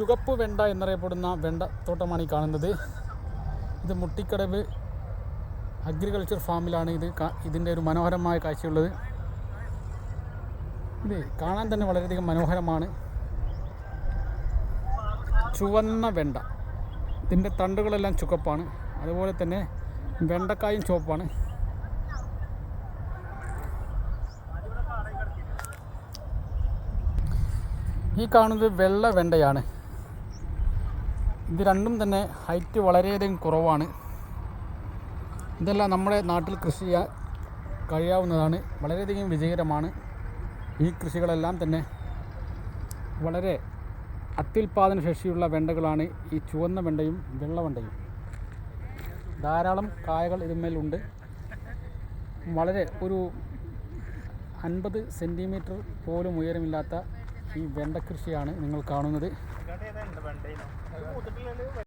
ചുവപ്പ് വെണ്ട എന്നറിയപ്പെടുന്ന വെണ്ട തോട്ടമാണ് ഈ കാണുന്നത്. ഇത് മുട്ടിക്കടവ് അഗ്രികൾച്ചർ ഫാമിലാണ് ഇത് ഇതിന്റെ ഒരു മനോഹരമായ കാഴ്ചയുള്ളത്. ഇത് കാണാൻ തന്നെ വളരെയധികം മനോഹരമാണ്. ചുവന്ന വെണ്ട. ഇതിന്റെ തണ്ടുകളെല്ലാം ചുക്കപ്പാണ് അതുപോലെ തന്നെ വെണ്ടക്കായും ചുവപ്പാണ്. ഈ കാണുന്നത് വെള്ള വെണ്ടയാണ്. ഇത് രണ്ടും തന്നെ ഹൈറ്റ് വളരെയധികം കുറവാണ്. ഇതെല്ലാം നമ്മുടെ നാട്ടിൽ കൃഷി ചെയ്യാൻ കഴിയാവുന്നതാണ്. വളരെയധികം വിജയകരമാണ്. ഈ കൃഷികളെല്ലാം തന്നെ വളരെ അത്യുൽപാദന ശേഷിയുള്ള വെണ്ടകളാണ്. ഈ ചുവന്ന വെണ്ടയും വെള്ള വെണ്ടയും. ധാരാളം കായകൾ ഇതിന്മേലുണ്ട് വളരെ ഒരു അൻപത് സെന്റിമീറ്റർ പോലും ഉയരമില്ലാത്ത ഈ വെണ്ട കൃഷിയാണ് നിങ്ങൾ കാണുന്നത്.